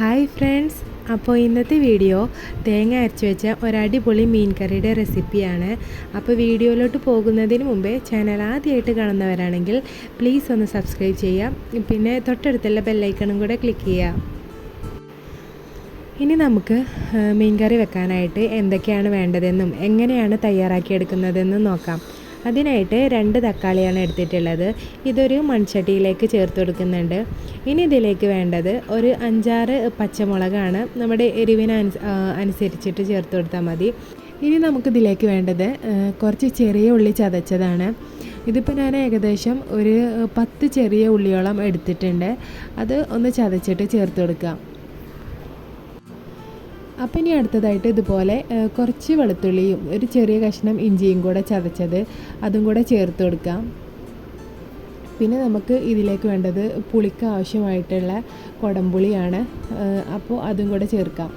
Hi friends. അപ്പോൾ ഇന്നത്തെ video തേങ്ങ അരച്ച് വെച്ച ഒരടിപൊളി മീൻ കറിയുടെ റെസിപ്പിയാണ്. അപ്പോൾ വീഡിയോയിലോട്ട് പോകുന്നതിന് മുമ്പേ ചാനൽ ആദ്യമായിട്ട് കാണുന്നവരാണെങ്കിൽ പ്ലീസ് ഒന്ന് സബ്സ്ക്രൈബ് ചെയ്യാം പിന്നെ തൊട്ടടുത്തുള്ള ബെല്ലൈക്കണും കൂടെ ക്ലിക്ക് ചെയ്യാം ഇനി നമുക്ക് മീൻ കറി വെക്കാനായിട്ട് എന്തൊക്കെയാണ് വേണ്ടതെന്നും എങ്ങനെയാണ് തയ്യാറാക്കിയെടുക്കുന്നതെന്നും നോക്കാം. അതിനായിട്ട് രണ്ട് തക്കാളിയാണ് എടുത്തിട്ടുള്ളത്. ഇതൊരു മൺചട്ടിയിലേക്ക് ചേർത്ത് കൊടുക്കുന്നുണ്ട്. ഇനി ഇതിലേക്ക് വേണ്ടത് ഒരു അഞ്ചാറ് പച്ചമുളകാണ്. നമ്മുടെ എരിവിന് അനുസരിച്ചിട്ട് ചേർത്ത് കൊടുത്താൽ മതി. ഇനി നമുക്കിതിലേക്ക് വേണ്ടത് കുറച്ച് ചെറിയ ഉള്ളി ചതച്ചതാണ്. ഇതിപ്പോൾ ഞാൻ ഏകദേശം ഒരു പത്ത് ചെറിയ ഉള്ളിയോളം എടുത്തിട്ടുണ്ട്. അത് ഒന്ന് ചതച്ചിട്ട് ചേർത്ത് കൊടുക്കാം. അപ്പം ഇനി അടുത്തതായിട്ട് ഇതുപോലെ കുറച്ച് വെളുത്തുള്ളിയും ഒരു ചെറിയ കഷ്ണം ഇഞ്ചിയും കൂടെ ചതച്ചത് അതും കൂടെ ചേർത്ത് കൊടുക്കാം. പിന്നെ നമുക്ക് ഇതിലേക്ക് വേണ്ടത് പുളിക്ക് ആവശ്യമായിട്ടുള്ള കുടംപുളിയാണ് അപ്പോൾ അതും കൂടെ ചേർക്കാം.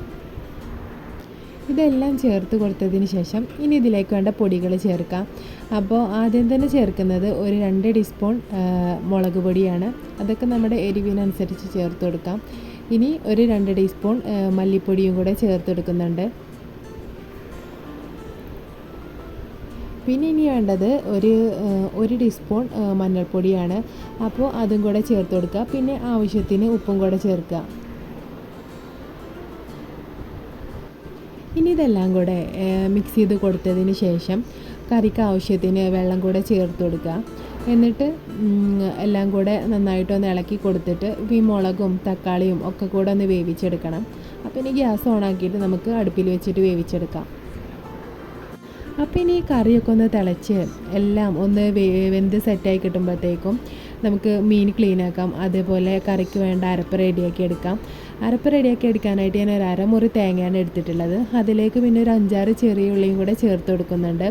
ഇതെല്ലാം ചേർത്ത് കൊടുത്തതിന് ശേഷം ഇനി ഇതിലേക്ക് വേണ്ട പൊടികൾ ചേർക്കാം. അപ്പോൾ ആദ്യം തന്നെ ചേർക്കുന്നത് ഒരു രണ്ട് ടീസ്പൂൺ മുളക് പൊടിയാണ്. അതൊക്കെ നമ്മുടെ എരിവിനനുസരിച്ച് ചേർത്ത് കൊടുക്കാം. ഇനി ഒരു രണ്ട് ടീസ്പൂൺ മല്ലിപ്പൊടിയും കൂടെ ചേർത്തെടുക്കുന്നുണ്ട്. പിന്നെ ഇനി വേണ്ടത് ഒരു ഒരു ടീസ്പൂൺ മഞ്ഞൾപ്പൊടിയാണ്. അപ്പോൾ അതും കൂടെ ചേർത്ത് കൊടുക്കുക പിന്നെ ആവശ്യത്തിന് ഉപ്പും കൂടെ ചേർക്കുക. ഇനി ഇതെല്ലാം കൂടെ മിക്സ് ചെയ്ത് കൊടുത്തതിന് ശേഷം കറിക്ക് ആവശ്യത്തിന് വെള്ളം കൂടെ ചേർത്ത് കൊടുക്കുക എന്നിട്ട് എല്ലാം കൂടെ നന്നായിട്ട് ഒന്ന് ഇളക്കി കൊടുത്തിട്ട് ഈ മുളകും തക്കാളിയും ഒക്കെ കൂടെ ഒന്ന് വേവിച്ചെടുക്കണം. അപ്പോൾ ഇനി ഗ്യാസ് ഓണാക്കിയിട്ട് നമുക്ക് അടുപ്പിൽ വെച്ചിട്ട് വേവിച്ചെടുക്കാം. അപ്പോൾ ഇനി കറിയൊക്കെ ഒന്ന് തിളച്ച് എല്ലാം ഒന്ന് വെന്ത് സെറ്റായി കിട്ടുമ്പോഴത്തേക്കും നമുക്ക് മീൻ ക്ലീൻ ആക്കാം. അതേപോലെ കറിക്ക് വേണ്ട അരപ്പ് റെഡിയാക്കി എടുക്കാം. അരപ്പ് റെഡിയാക്കി എടുക്കാനായിട്ട് ഞാൻ ഒരു അരമുറി തേങ്ങയാണ് എടുത്തിട്ടുള്ളത്. അതിലേക്ക് പിന്നെ ഒരു അഞ്ചാറ് ചെറിയ ഉള്ളിയും കൂടെ ചേർത്ത് കൊടുക്കുന്നുണ്ട്.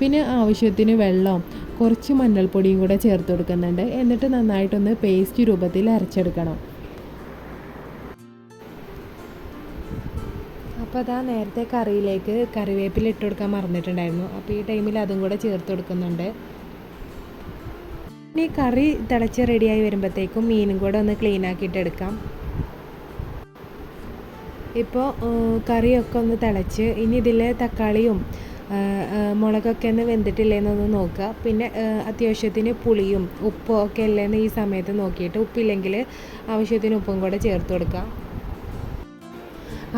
പിന്നെ ആവശ്യത്തിന് വെള്ളം കുറച്ച് മഞ്ഞൾപ്പൊടിയും കൂടെ ചേർത്ത് കൊടുക്കുന്നുണ്ട്. എന്നിട്ട് നന്നായിട്ടൊന്ന് പേസ്റ്റ് രൂപത്തിൽ അരച്ചെടുക്കണം. അപ്പോൾ അതാ നേരത്തെ കറിയിലേക്ക് കറിവേപ്പില ഇട്ട് കൊടുക്കാൻ മറന്നിട്ടുണ്ടായിരുന്നു. അപ്പോൾ ഈ ടൈമിൽ അതും കൂടെ ചേർത്ത് കൊടുക്കുന്നുണ്ട്. ഇനി കറി തിളച്ച് റെഡിയായി വരുമ്പോഴത്തേക്കും മീനും കൂടെ ഒന്ന് ക്ലീൻ ആക്കിയിട്ട് എടുക്കാം. ഇപ്പോൾ കറിയൊക്കെ ഒന്ന് തിളച്ച് ഇനി ഇതിൽ തക്കാളിയും മുളകൊക്കെ ഒന്ന് വെന്തിട്ടില്ലേന്നൊന്ന് നോക്കുക. പിന്നെ അത്യാവശ്യത്തിന് പുളിയും ഉപ്പും ഒക്കെ ഇല്ലേന്ന് ഈ സമയത്ത് നോക്കിയിട്ട് ഉപ്പില്ലെങ്കിൽ ആവശ്യത്തിന് ഉപ്പും കൂടെ ചേർത്ത് കൊടുക്കുക.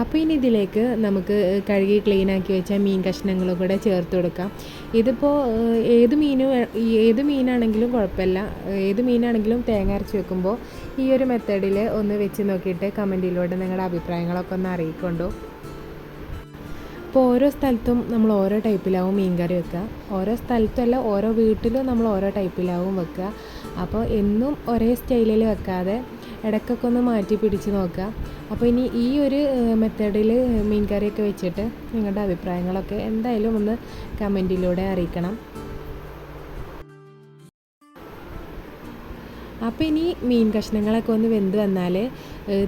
അപ്പോൾ ഇനി ഇതിലേക്ക് നമുക്ക് കഴുകി ക്ലീൻ ആക്കി വെച്ച മീൻ കഷ്ണങ്ങളും കൂടെ ചേർത്ത് കൊടുക്കാം. ഇതിപ്പോൾ ഏത് മീനും ഏത് മീനാണെങ്കിലും കുഴപ്പമില്ല. ഏത് മീനാണെങ്കിലും തേങ്ങ അരച്ച് വെക്കുമ്പോൾ ഈ ഒരു മെത്തേഡിൽ ഒന്ന് വെച്ച് നോക്കിയിട്ട് കമന്റിലൂടെ നിങ്ങളുടെ അഭിപ്രായങ്ങളൊക്കെ ഒന്ന് അറിയിക്കൊണ്ടു. ഇപ്പോൾ ഓരോ സ്ഥലത്തും നമ്മൾ ഓരോ ടൈപ്പിലാവും മീൻ കറി വെക്കുക. ഓരോ സ്ഥലത്തല്ല ഓരോ വീട്ടിലും നമ്മൾ ഓരോ ടൈപ്പിലാവും വെക്കുക. അപ്പോൾ എന്നും ഒരേ സ്റ്റൈലിൽ വെക്കാതെ ഇടയ്ക്കൊക്കെ ഒന്ന് മാറ്റി പിടിച്ച് നോക്കുക. അപ്പോൾ ഇനി ഈ ഒരു മെത്തേഡിൽ മീൻ കറിയൊക്കെ വെച്ചിട്ട് നിങ്ങളുടെ അഭിപ്രായങ്ങളൊക്കെ എന്തായാലും ഒന്ന് കമന്റിലൂടെ അറിയിക്കണം. അപ്പോൾ ഇനി മീൻ കഷ്ണങ്ങളൊക്കെ ഒന്ന് വെന്ത് വന്നാൽ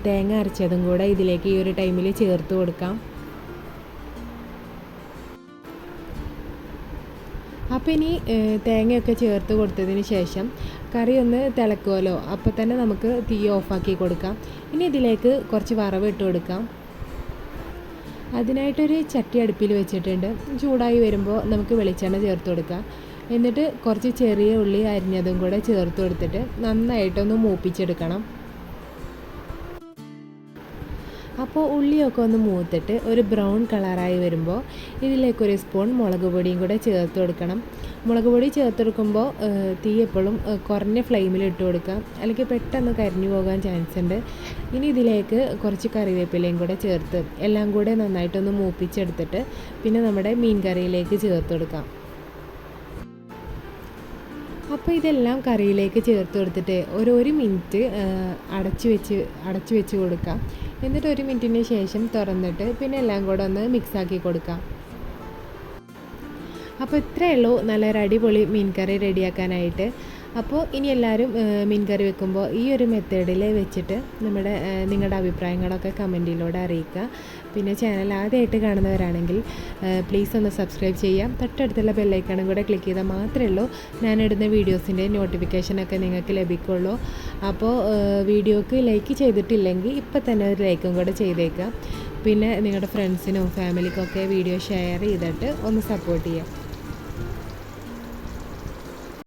തേങ്ങ അരച്ചതും കൂടെ ഇതിലേക്ക് ഈ ഒരു ടൈമിൽ ചേർത്ത് കൊടുക്കാം. അപ്പോൾ ഇനി തേങ്ങയൊക്കെ ചേർത്ത് കൊടുത്തതിന് ശേഷം കറി ഒന്ന് തിളക്കുമല്ലോ അപ്പോൾ തന്നെ നമുക്ക് തീ ഓഫാക്കി കൊടുക്കാം. ഇനി ഇതിലേക്ക് കുറച്ച് വറവ് ഇട്ട് കൊടുക്കാം. അതിനായിട്ടൊരു ചട്ടി അടുപ്പിൽ വെച്ചിട്ടുണ്ട്. ചൂടായി വരുമ്പോൾ നമുക്ക് വെളിച്ചെണ്ണ ചേർത്ത് കൊടുക്കാം. എന്നിട്ട് കുറച്ച് ചെറിയ ഉള്ളി അരിഞ്ഞതും കൂടെ ചേർത്ത് കൊടുത്തിട്ട് നന്നായിട്ടൊന്ന് മൂപ്പിച്ചെടുക്കണം. അപ്പോൾ ഉള്ളിയൊക്കെ ഒന്ന് മൂത്തിട്ട് ഒരു ബ്രൗൺ കളറായി വരുമ്പോൾ ഇതിലേക്ക് ഒരു സ്പൂൺ മുളക് പൊടിയും കൂടെ ചേർത്ത് കൊടുക്കണം. മുളക് പൊടി ചേർത്ത് കൊടുക്കുമ്പോൾ തീ എപ്പോഴും കുറഞ്ഞ ഫ്ലെയിമിൽ ഇട്ട് കൊടുക്കാം അല്ലെങ്കിൽ പെട്ടെന്ന് കരിഞ്ഞു പോകാൻ ചാൻസ് ഉണ്ട്. ഇനി ഇതിലേക്ക് കുറച്ച് കറിവേപ്പിലയും കൂടെ ചേർത്ത് എല്ലാം കൂടെ നന്നായിട്ടൊന്ന് മൂപ്പിച്ചെടുത്തിട്ട് പിന്നെ നമ്മുടെ മീൻ കറിയിലേക്ക് ചേർത്ത് കൊടുക്കാം. അപ്പോൾ ഇതെല്ലാം കറിയിലേക്ക് ചേർത്ത് കൊടുത്തിട്ട് ഒരു ഒരു മിനിറ്റ് അടച്ചു വെച്ച് അടച്ചു വെച്ച് കൊടുക്കാം. എന്നിട്ട് ഒരു മിനിറ്റിന് ശേഷം തുറന്നിട്ട് പിന്നെ എല്ലാം കൂടെ ഒന്ന് മിക്സാക്കി കൊടുക്കാം. അപ്പോൾ ഇത്രയേ ഉള്ളൂ. നല്ലൊരു അടിപൊളി മീൻ കറി റെഡിയാക്കാനായിട്ട്. അപ്പോൾ ഇനി എല്ലാവരും മീൻകറി മീൻ കറി വെക്കുമ്പോൾ ഈ ഒരു മെത്തേഡിൽ വെച്ചിട്ട് നമ്മുടെ നിങ്ങളുടെ അഭിപ്രായങ്ങളൊക്കെ കമന്റിലൂടെ അറിയിക്കുക. പിന്നെ ചാനൽ ആദ്യമായിട്ട് കാണുന്നവരാണെങ്കിൽ പ്ലീസ് ഒന്ന് സബ്സ്ക്രൈബ് ചെയ്യാം തൊട്ടടുത്തുള്ള ബെല്ലൈക്കണും കൂടെ ക്ലിക്ക് ചെയ്താൽ മാത്രമേ ഉള്ളൂ. ഞാനിടുന്ന വീഡിയോസിന്റെ നോട്ടിഫിക്കേഷനൊക്കെ നിങ്ങൾക്ക് ലഭിക്കുള്ളൂ. അപ്പോൾ വീഡിയോക്ക് ലൈക്ക് ചെയ്തിട്ടില്ലെങ്കിൽ ഇപ്പം തന്നെ ഒരു ലൈക്കും കൂടെ ചെയ്തേക്കാം പിന്നെ നിങ്ങളുടെ ഫ്രണ്ട്സിനും ഫാമിലിക്കൊക്കെ വീഡിയോ ഷെയർ ചെയ്തിട്ട് ഒന്ന് സപ്പോർട്ട് ചെയ്യാം